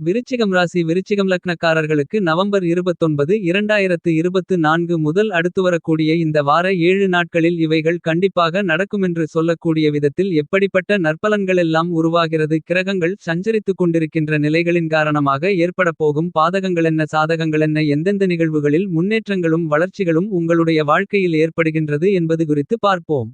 விருச்சிகம் ராசி விருச்சிகம் லக்னக்காரர்களுக்கு நவம்பர் 29 2024 முதல் அடுத்து வரக்கூடிய இந்த வார ஏழு நாட்களில் இவைகள் கண்டிப்பாக நடக்குமென்று சொல்லக்கூடிய விதத்தில் எப்படிப்பட்ட நற்பலன்களெல்லாம் உருவாகிறது கிரகங்கள் சஞ்சரித்துக் கொண்டிருக்கின்ற நிலைகளின் காரணமாக ஏற்படப்போகும் பாதகங்களென்ன சாதகங்களென்ன எந்தெந்த நிகழ்வுகளில் முன்னேற்றங்களும் வளர்ச்சிகளும் உங்களுடைய வாழ்க்கையில் ஏற்படுகின்றது என்பது குறித்து பார்ப்போம்.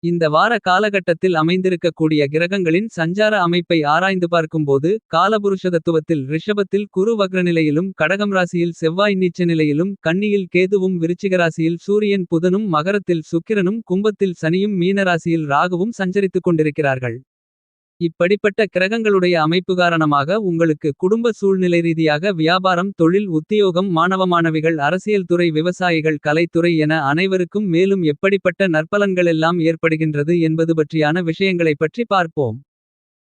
இந்த வார காலகட்டத்தில் அமைந்திருக்கக்கூடிய கிரகங்களின் சஞ்சார அமைப்பை ஆராய்ந்து பார்க்கும்போது. காலபுருஷதத்துவத்தில் ரிஷபத்தில் குரு வக்ரநிலையிலும். கடகம் ராசியில் செவ்வாய் நீச்ச நிலையிலும் கன்னியில் கேதுவும். விருச்சிகராசியில் சூரியன் புதனும் மகரத்தில் சுக்கிரனும். கும்பத்தில் சனியும் மீனராசியில் ராகுவும் சஞ்சரித்துக் கொண்டிருக்கிறார்கள். இப்படிப்பட்ட கிரகங்களுடைய அமைப்பு காரணமாக உங்களுக்கு குடும்ப சூழ்நிலை ரீதியாக வியாபாரம் தொழில் உத்தியோகம் மாணவ மாணவிகள் அரசியல் துறை விவசாயிகள் கலைத்துறை என அனைவருக்கும் மேலும் எப்படிப்பட்ட நற்பலன்களெல்லாம் ஏற்படுகின்றது என்பது பற்றியான விஷயங்களைப் பற்றி பார்ப்போம்.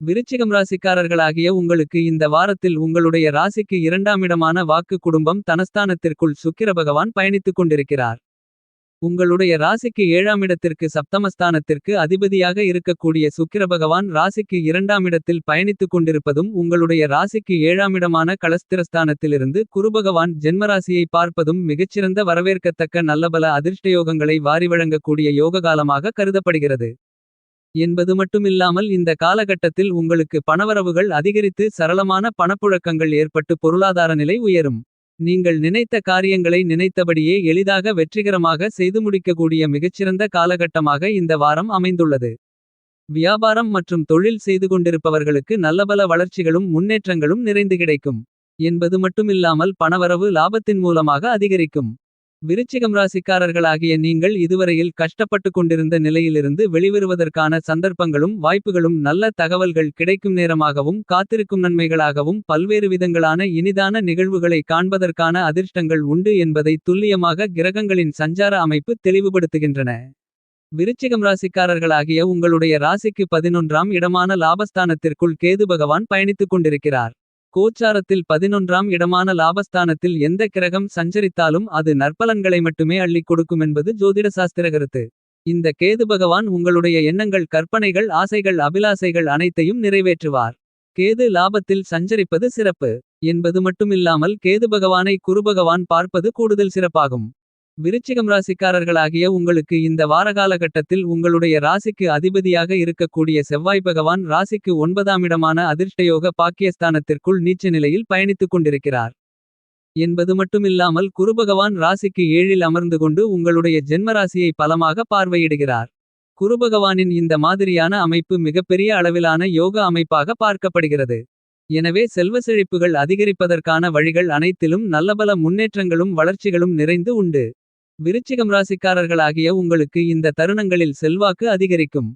விருச்சிகம் ராசிக்காரர்களாகிய உங்களுக்கு இந்த வாரத்தில் உங்களுடைய ராசிக்கு இரண்டாமிடமான வாக்கு குடும்பம் தனஸ்தானத்திற்குள் சுக்கிர பகவான் பயணித்துக் கொண்டிருக்கிறார். உங்களுடைய ராசிக்கு ஏழாம் இடத்திற்கு சப்தமஸ்தானத்திற்கு அதிபதியாக இருக்கக்கூடிய சுக்கிர பகவான் ராசிக்கு இரண்டாமிடத்தில் பயணித்துக் கொண்டிருப்பதும் உங்களுடைய ராசிக்கு ஏழாமிடமான களஸ்திரஸ்தானத்திலிருந்து குருபகவான் ஜென்மராசியை பார்ப்பதும் மிகச்சிறந்த வரவேற்கத்தக்க நல்லபல அதிர்ஷ்டயோகங்களை வாரி வழங்கக்கூடிய யோக காலமாக கருதப்படுகிறது. என்பது மட்டுமில்லாமல் இந்த காலகட்டத்தில் உங்களுக்கு பணவரவுகள் அதிகரித்து சரளமான பணப்புழக்கங்கள் ஏற்பட்டு பொருளாதார நிலை உயரும். நீங்கள் நினைத்த காரியங்களை நினைத்தபடியே எளிதாக வெற்றிகரமாக செய்து முடிக்கக்கூடிய மிகச்சிறந்த காலகட்டமாக இந்த வாரம் அமைந்துள்ளது. வியாபாரம் மற்றும் தொழில் செய்து கொண்டிருப்பவர்களுக்கு நல்லபல வளர்ச்சிகளும் முன்னேற்றங்களும் நிறைந்து கிடைக்கும். என்பது மட்டுமில்லாமல் பணவரவு லாபத்தின் மூலமாக அதிகரிக்கும். விருச்சிகம் ராசிக்காரர்களாகிய நீங்கள் இதுவரையில் கஷ்டப்பட்டு கொண்டிருந்த நிலையிலிருந்து வெளிவருவதற்கான சந்தர்ப்பங்களும் வாய்ப்புகளும் நல்ல தகவல்கள் கிடைக்கும் நேரமாகவும் காத்திருக்கும் நன்மைகளாகவும் பல்வேறு விதங்களான இனிதான நிகழ்வுகளை காண்பதற்கான அதிர்ஷ்டங்கள் உண்டு என்பதை துல்லியமாக கிரகங்களின் சஞ்சார அமைப்பு தெளிவுபடுத்துகின்றன. விருச்சிகம் ராசிக்காரர்களாகிய உங்களுடைய ராசிக்கு பதினொன்றாம் இடமான லாபஸ்தானத்திற்குள் கேது பகவான் பயணித்துக் கொண்டிருக்கிறார். கோச்சாரத்தில் பதினொன்றாம் இடமான லாபஸ்தானத்தில் எந்த கிரகம் சஞ்சரித்தாலும் அது நற்பலன்களை மட்டுமே அள்ளிக் கொடுக்குமென்பது ஜோதிட சாஸ்திர கருத்து. இந்த கேது பகவான் உங்களுடைய எண்ணங்கள் கற்பனைகள் ஆசைகள் அபிலாசைகள் அனைத்தையும் நிறைவேற்றுவார். கேது லாபத்தில் சஞ்சரிப்பது சிறப்பு. என்பது மட்டுமில்லாமல் கேது பகவானை குருபகவான் பார்ப்பது கூடுதல் சிறப்பாகும். விருச்சிகம் ராசிக்காரர்களாகிய உங்களுக்கு இந்த வாரகாலகட்டத்தில் உங்களுடைய ராசிக்கு அதிபதியாக இருக்கக்கூடிய செவ்வாய் பகவான் ராசிக்கு ஒன்பதாம் இடமான அதிர்ஷ்டயோக பாக்கியஸ்தானத்திற்குள் நீச்ச நிலையில் பயணித்துக் கொண்டிருக்கிறார். என்பது மட்டுமில்லாமல் குருபகவான் ராசிக்கு ஏழில் அமர்ந்து கொண்டு உங்களுடைய ஜென்மராசியை பலமாக பார்வையிடுகிறார். குருபகவானின் இந்த மாதிரியான அமைப்பு மிகப்பெரிய அளவிலான யோக அமைப்பாக பார்க்கப்படுகிறது. எனவே செல்வ செழிப்புகள் அதிகரிப்பதற்கான வழிகள் அனைத்திலும் நல்லபல முன்னேற்றங்களும் வளர்ச்சிகளும் நிறைந்து உண்டு. விருச்சிகம் ராசிக்காரர்களாகிய உங்களுக்கு இந்த தருணங்களில் செல்வாக்கு அதிகரிக்கும்.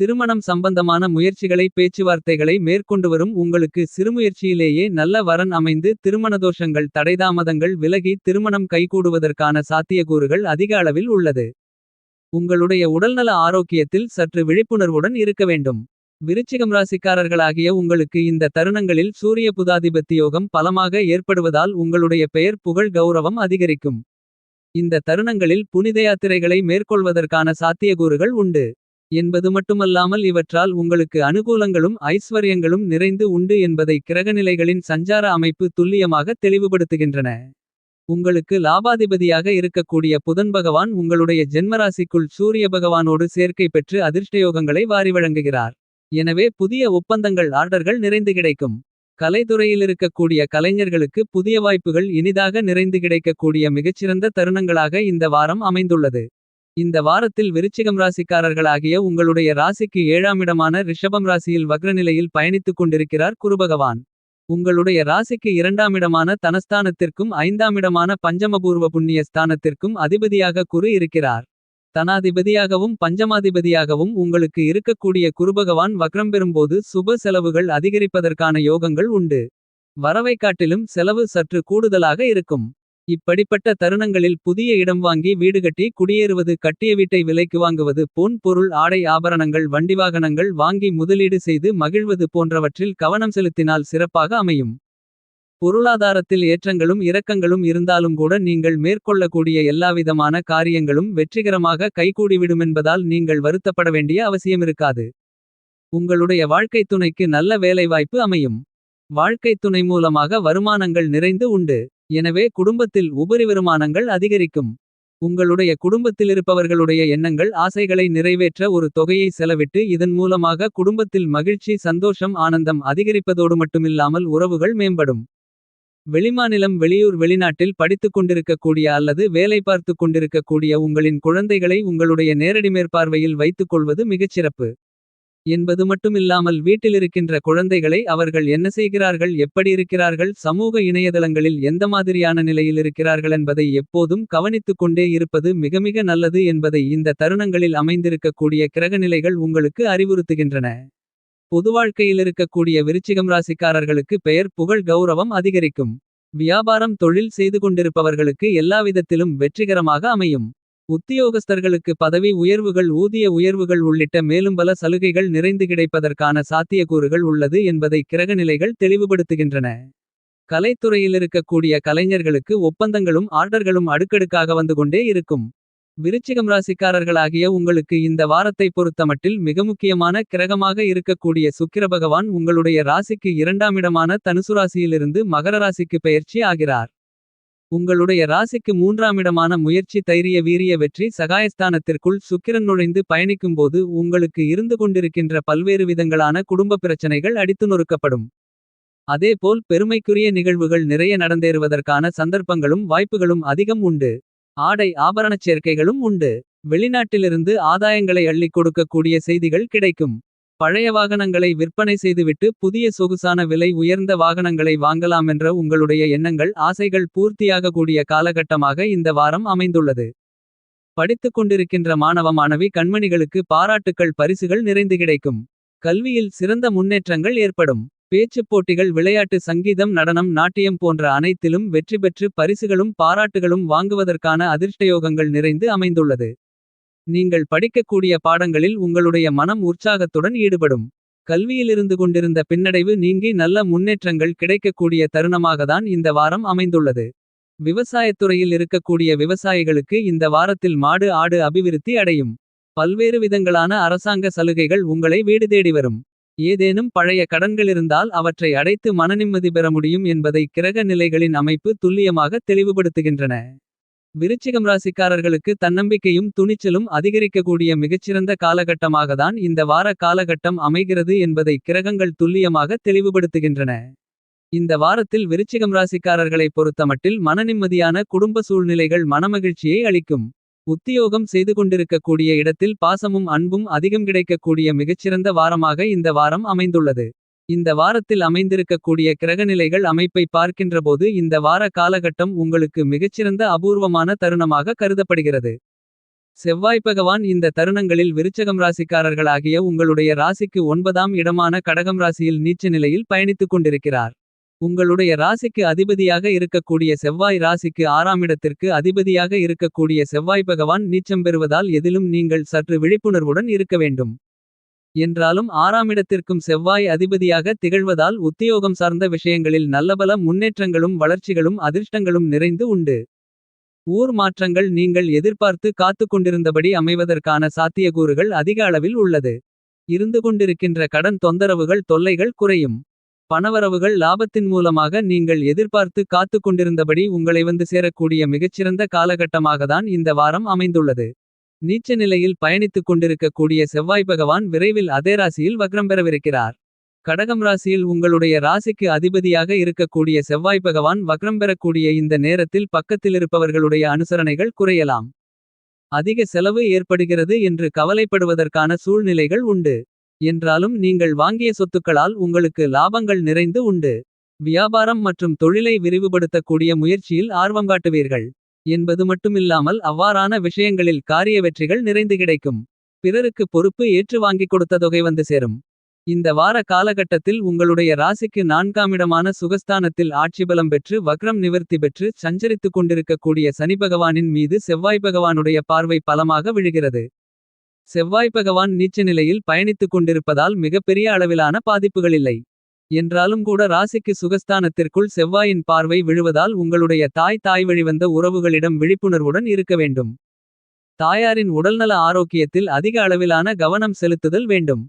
திருமணம் சம்பந்தமான முயற்சிகளை பேச்சுவார்த்தைகளை மேற்கொண்டு வரும் உங்களுக்கு சிறுமுயற்சியிலேயே நல்ல வரன் அமைந்து திருமணதோஷங்கள் தடைதாமதங்கள் விலகி திருமணம் கைகூடுவதற்கான சாத்தியக்கூறுகள் அதிக அளவில் உள்ளது. உங்களுடைய உடல்நல ஆரோக்கியத்தில் சற்று விழிப்புணர்வுடன் இருக்க வேண்டும். விருச்சிகம் ராசிக்காரர்களாகிய உங்களுக்கு இந்த தருணங்களில் சூரிய புதாதிபத்தியோகம் பலமாக ஏற்படுவதால் உங்களுடைய பெயர் புகழ் கௌரவம் அதிகரிக்கும். இந்த தருணங்களில் புனித யாத்திரைகளை மேற்கொள்வதற்கான சாத்தியக்கூறுகள் உண்டு. என்பது மட்டுமல்லாமல் இவற்றால் உங்களுக்கு அனுகூலங்களும் ஐஸ்வர்யங்களும் நிறைந்து உண்டு என்பதை கிரகநிலைகளின் சஞ்சார அமைப்பு துல்லியமாக தெளிவுபடுத்துகின்றன. உங்களுக்கு லாபாதிபதியாக இருக்கக்கூடிய புதன் பகவான் உங்களுடைய ஜென்மராசிக்குள் சூரிய பகவானோடு சேர்க்கை பெற்று அதிர்ஷ்டயோகங்களை வாரி வழங்குகிறார். எனவே புதிய ஒப்பந்தங்கள் ஆர்டர்கள் நிறைந்து கிடைக்கும். கலைத்துறையிலிருக்கக்கூடிய கலைஞர்களுக்கு புதிய வாய்ப்புகள் இனிதாக நிறைந்து கிடைக்கக்கூடிய மிகச்சிறந்த தருணங்களாக இந்த வாரம் அமைந்துள்ளது. இந்த வாரத்தில் விருச்சிகம் ராசிக்காரர்களாகிய உங்களுடைய ராசிக்கு ஏழாமிடமான ரிஷபம் ராசியில் வக்ரநிலையில் பயணித்துக் கொண்டிருக்கிறார் குருபகவான். உங்களுடைய ராசிக்கு இரண்டாமிடமான தனஸ்தானத்திற்கும் ஐந்தாமிடமான பஞ்சமபூர்வ புண்ணிய ஸ்தானத்திற்கும் அதிபதியாக குரு இருக்கிறார். தனாதிபதியாகவும் பஞ்சமாதிபதியாகவும் உங்களுக்கு இருக்கக்கூடிய குருபகவான் வக்ரம் பெறும்போது சுப செலவுகள் அதிகரிப்பதற்கான யோகங்கள் உண்டு. வரவை காட்டிலும் செலவு சற்று கூடுதலாக இருக்கும். இப்படிப்பட்ட தருணங்களில் புதிய இடம் வாங்கி வீடுகட்டி குடியேறுவது கட்டிய வீட்டை விலைக்கு வாங்குவது பொன் பொருள் ஆடை ஆபரணங்கள் வண்டிவாகனங்கள் வாங்கி முதலீடு செய்து மகிழ்வது போன்றவற்றில் கவனம் செலுத்தினால் சிறப்பாக அமையும். பொருளாதாரத்தில் ஏற்றங்களும் இறக்கங்களும் இருந்தாலும் கூட நீங்கள் மேற்கொள்ளக்கூடிய எல்லாவிதமான காரியங்களும் வெற்றிகரமாக கைகூடிவிடுமென்பதால் நீங்கள் வருத்தப்பட வேண்டிய அவசியமிருக்காது. உங்களுடைய வாழ்க்கைத் துணைக்கு நல்ல வேலைவாய்ப்பு அமையும். வாழ்க்கைத் துணை மூலமாக வருமானங்கள் நிறைந்து உண்டு. எனவே குடும்பத்தில் உபரி வருமானங்கள் அதிகரிக்கும். உங்களுடைய குடும்பத்திலிருப்பவர்களுடைய எண்ணங்கள் ஆசைகளை நிறைவேற்ற ஒரு தொகையை செலவிட்டு இதன் மூலமாக குடும்பத்தில் மகிழ்ச்சி சந்தோஷம் ஆனந்தம் அதிகரிப்பதோடு மட்டுமில்லாமல் உறவுகள் மேம்படும். வெளிமாநிலம் வெளியூர் வெளிநாட்டில் படித்துக் கொண்டிருக்கக்கூடிய அல்லது வேலை பார்த்துக் கொண்டிருக்கக்கூடிய உங்களின் குழந்தைகளை உங்களுடைய நேரடி மேற்பார்வையில் வைத்துக் கொள்வது மிகச்சிறப்பு. என்பது மட்டுமில்லாமல் வீட்டிலிருக்கின்ற குழந்தைகளை அவர்கள் என்ன செய்கிறார்கள் எப்படி இருக்கிறார்கள் சமூக இணையதளங்களில் எந்த மாதிரியான நிலையில் இருக்கிறார்கள் என்பதை எப்போதும் கவனித்துக் கொண்டே இருப்பது மிகமிக நல்லது என்பதை இந்த தருணங்களில் அமைந்திருக்கக்கூடிய கிரகநிலைகள் உங்களுக்கு அறிவுறுத்துகின்றன. பொதுவாழ்க்கையில் இருக்கக்கூடிய விருச்சிகம் ராசிக்காரர்களுக்கு பெயர் புகழ் கௌரவம் அதிகரிக்கும். வியாபாரம் தொழில் செய்து கொண்டிருப்பவர்களுக்கு எல்லாவிதத்திலும் வெற்றிகரமாக அமையும். உத்தியோகஸ்தர்களுக்கு பதவி உயர்வுகள் ஊதிய உயர்வுகள் உள்ளிட்ட மேலும் பல சலுகைகள் நிறைந்து கிடைப்பதற்கான சாத்தியக்கூறுகள் உள்ளது என்பதை கிரகநிலைகள் தெளிவுபடுத்துகின்றன. கலைத்துறையில் இருக்கக்கூடிய கலைஞர்களுக்கு ஒப்பந்தங்களும் ஆர்டர்களும் அடுக்கடுக்காக வந்து கொண்டே இருக்கும். விருச்சிகம் ராசிக்காரர்களாகிய உங்களுக்கு இந்த வாரத்தை பொறுத்தமட்டில் மிக முக்கியமான கிரகமாக இருக்கக்கூடிய சுக்கிர பகவான் உங்களுடைய ராசிக்கு இரண்டாமிடமான தனுசுராசியிலிருந்து மகர ராசிக்கு பெயர்ச்சி ஆகிறார். உங்களுடைய ராசிக்கு மூன்றாமிடமான முயற்சி தைரிய வீரிய வெற்றி சகாயஸ்தானத்திற்குள் சுக்கிரன் நுழைந்து பயணிக்கும்போது உங்களுக்கு இருந்து கொண்டிருக்கின்ற பல்வேறு விதங்களான குடும்ப பிரச்சனைகள் அடித்து நொறுக்கப்படும். அதேபோல் பெருமைக்குரிய நிகழ்வுகள் நிறைய நடந்தேறுவதற்கான சந்தர்ப்பங்களும் வாய்ப்புகளும் அதிகம் உண்டு. ஆடை ஆபரணச் சேர்க்கைகளும் உண்டு. வெளிநாட்டிலிருந்து ஆதாயங்களை அள்ளிக் கொடுக்கக்கூடிய செய்திகள் கிடைக்கும். பழைய வாகனங்களை விற்பனை செய்துவிட்டு புதிய சொகுசான விலை உயர்ந்த வாகனங்களை வாங்கலாமென்ற உங்களுடைய எண்ணங்கள் ஆசைகள் பூர்த்தியாகக்கூடிய காலகட்டமாக இந்த வாரம் அமைந்துள்ளது. படித்துக் கொண்டிருக்கின்ற மாணவ மாணவி கண்மணிகளுக்கு பாராட்டுக்கள் பரிசுகள் நிறைந்து கிடைக்கும். கல்வியில் சிறந்த முன்னேற்றங்கள் ஏற்படும். பேச்சுப் போட்டிகள் விளையாட்டு சங்கீதம் நடனம் நாட்டியம் போன்ற அனைத்திலும் வெற்றி பெற்று பரிசுகளும் பாராட்டுகளும் வாங்குவதற்கான அதிர்ஷ்டயோகங்கள் நிறைந்து அமைந்துள்ளது. நீங்கள் படிக்கக்கூடிய பாடங்களில் உங்களுடைய மனம் உற்சாகத்துடன் ஈடுபடும். கல்வியிலிருந்து கொண்டிருந்த பின்னடைவு நீங்கி நல்ல முன்னேற்றங்கள் கிடைக்கக்கூடிய தருணமாகதான் இந்த வாரம் அமைந்துள்ளது. விவசாயத்துறையில் இருக்கக்கூடிய விவசாயிகளுக்கு இந்த வாரத்தில் மாடு ஆடு அபிவிருத்தி அடையும். பல்வேறு விதங்களான அரசாங்க சலுகைகள் உங்களை வீடு தேடி வரும். ஏதேனும் பழைய கடன்களிருந்தால் அவற்றை அடைத்து மனநிம்மதி பெற முடியும் என்பதை கிரக நிலைகளின் அமைப்பு துல்லியமாக தெளிவுபடுத்துகின்றன. விருச்சிகம் ராசிக்காரர்களுக்கு தன்னம்பிக்கையும் துணிச்சலும் அதிகரிக்கக்கூடிய மிகச்சிறந்த காலகட்டமாகத்தான் இந்த வார காலகட்டம் அமைகிறது என்பதை கிரகங்கள் துல்லியமாக தெளிவுபடுத்துகின்றன. இந்த வாரத்தில் விருச்சிகம் ராசிக்காரர்களை பொறுத்தமட்டில் மனநிம்மதியான குடும்ப சூழ்நிலைகள் மனமகிழ்ச்சியை அளிக்கும். உத்தியோகம் செய்து கொண்டிருக்கக்கூடிய இடத்தில் பாசமும் அன்பும் அதிகம் கிடைக்கக்கூடிய மிகச்சிறந்த வாரமாக இந்த வாரம் அமைந்துள்ளது. இந்த வாரத்தில் அமைந்திருக்கக்கூடிய கிரகநிலைகள் அமைப்பை பார்க்கின்றபோது இந்த வார காலகட்டம் உங்களுக்கு மிகச்சிறந்த அபூர்வமான தருணமாக கருதப்படுகிறது. செவ்வாய் பகவான் இந்த தருணங்களில் விருச்சகம் ராசிக்காரர்களாகிய உங்களுடைய ராசிக்கு ஒன்பதாம் இடமான கடகம் ராசியில் நீச்ச நிலையில் பயணித்துக் கொண்டிருக்கிறார். உங்களுடைய ராசிக்கு அதிபதியாக இருக்கக்கூடிய செவ்வாய் ராசிக்கு ஆறாமிடத்திற்கு அதிபதியாக இருக்கக்கூடிய செவ்வாய் பகவான் நீச்சம் பெறுவதால் எதிலும் நீங்கள் சற்று விழிப்புணர்வுடன் இருக்க வேண்டும். என்றாலும் ஆறாமிடத்திற்கும் செவ்வாய் அதிபதியாக திகழ்வதால் உத்தியோகம் சார்ந்த விஷயங்களில் நல்லபல முன்னேற்றங்களும் வளர்ச்சிகளும் அதிர்ஷ்டங்களும் நிறைந்து உண்டு. ஊர் மாற்றங்கள் நீங்கள் எதிர்பார்த்து காத்துக் கொண்டிருந்தபடி அமைவதற்கான சாத்தியக்கூறுகள் அதிக அளவில் உள்ளது. இருந்து கொண்டிருக்கின்ற கடன் தொந்தரவுகள் தொல்லைகள் குறையும். பணவரவுகள் லாபத்தின் மூலமாக நீங்கள் எதிர்பார்த்து காத்துக் கொண்டிருந்தபடி உங்களை வந்து சேரக்கூடிய மிகச்சிறந்த காலகட்டமாகத்தான் இந்த வாரம் அமைந்துள்ளது. நீச்ச நிலையில் பயணித்துக் கொண்டிருக்கக்கூடிய செவ்வாய் பகவான் விரைவில் அதே ராசியில் வக்ரம் பெறவிருக்கிறார். கடகம் ராசியில் உங்களுடைய ராசிக்கு அதிபதியாக இருக்கக்கூடிய செவ்வாய் பகவான் வக்ரம் பெறக்கூடிய இந்த நேரத்தில் பக்கத்திலிருப்பவர்களுடைய அனுசரணைகள் குறையலாம். அதிக செலவு ஏற்படுகிறது என்று கவலைப்படுவதற்கான சூழ்நிலைகள் உண்டு. என்றாலும் நீங்கள் வாங்கிய சொத்துக்களால் உங்களுக்கு லாபங்கள் நிறைந்து உண்டு. வியாபாரம் மற்றும் தொழிலை விரிவுபடுத்தக்கூடிய முயற்சியில் ஆர்வம் காட்டுவீர்கள். என்பது மட்டுமில்லாமல் அவ்வாறான விஷயங்களில் காரிய வெற்றிகள் நிறைந்து கிடைக்கும். பிறருக்கு பொறுப்பு ஏற்று வாங்கிக் கொடுத்த தொகை வந்து சேரும். இந்த வார காலகட்டத்தில் உங்களுடைய ராசிக்கு நான்காமிடமான சுகஸ்தானத்தில் ஆட்சிபலம் பெற்று வக்ரம் நிவர்த்தி பெற்று சஞ்சரித்துக் கொண்டிருக்கக்கூடிய சனி பகவானின் மீது செவ்வாய் பகவானுடைய பார்வை பலமாக விழுகிறது. செவ்வாய் பகவான் நீச்ச நிலையில் பயணித்துக் கொண்டிருப்பதால் மிகப்பெரிய அளவிலான பாதிப்புகள் இல்லை. என்றாலும் கூட ராசிக்கு சுகஸ்தானத்திற்குள் செவ்வாயின் பார்வை விழுவதால் உங்களுடைய தாய் தாய் வழிவந்த உறவுகளிடம் விழிப்புணர்வுடன் இருக்க வேண்டும். தாயாரின் உடல்நல ஆரோக்கியத்தில் அதிக அளவிலான கவனம் செலுத்துதல் வேண்டும்.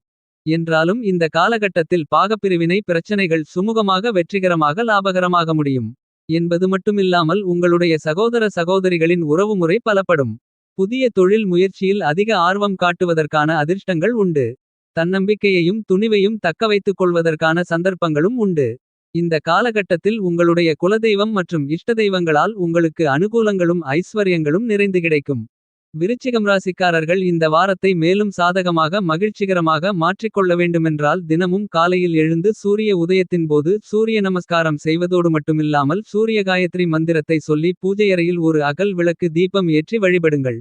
என்றாலும் இந்த காலகட்டத்தில் பாகப்பிரிவினை பிரச்சனைகள் சுமூகமாக வெற்றிகரமாக லாபகரமாக முடியும். என்பது மட்டுமில்லாமல் உங்களுடைய சகோதர சகோதரிகளின் உறவுமுறை பலப்படும். புதிய தொழில் முயற்சியில் அதிக ஆர்வம் காட்டுவதற்கான அதிர்ஷ்டங்கள் உண்டு. தன்னம்பிக்கையையும் துணிவையும் தக்கவைத்துக் கொள்வதற்கான சந்தர்ப்பங்களும் உண்டு. இந்த காலகட்டத்தில் உங்களுடைய குலதெய்வம் மற்றும் இஷ்டதெய்வங்களால் உங்களுக்கு அனுகூலங்களும் ஐஸ்வர்யங்களும் நிறைந்து கிடைக்கும். விருச்சிகம் ராசிக்காரர்கள் இந்த வாரத்தை மேலும் சாதகமாக மகிழ்ச்சிகரமாக மாற்றிக்கொள்ள வேண்டுமென்றால் தினமும் காலையில் எழுந்து சூரிய உதயத்தின் போது சூரிய நமஸ்காரம் செய்வதோடு மட்டுமில்லாமல் சூரிய காயத்ரி மந்திரத்தை சொல்லி பூஜையறையில் ஒரு அகல் விளக்கு தீபம் ஏற்றி வழிபடுங்கள்.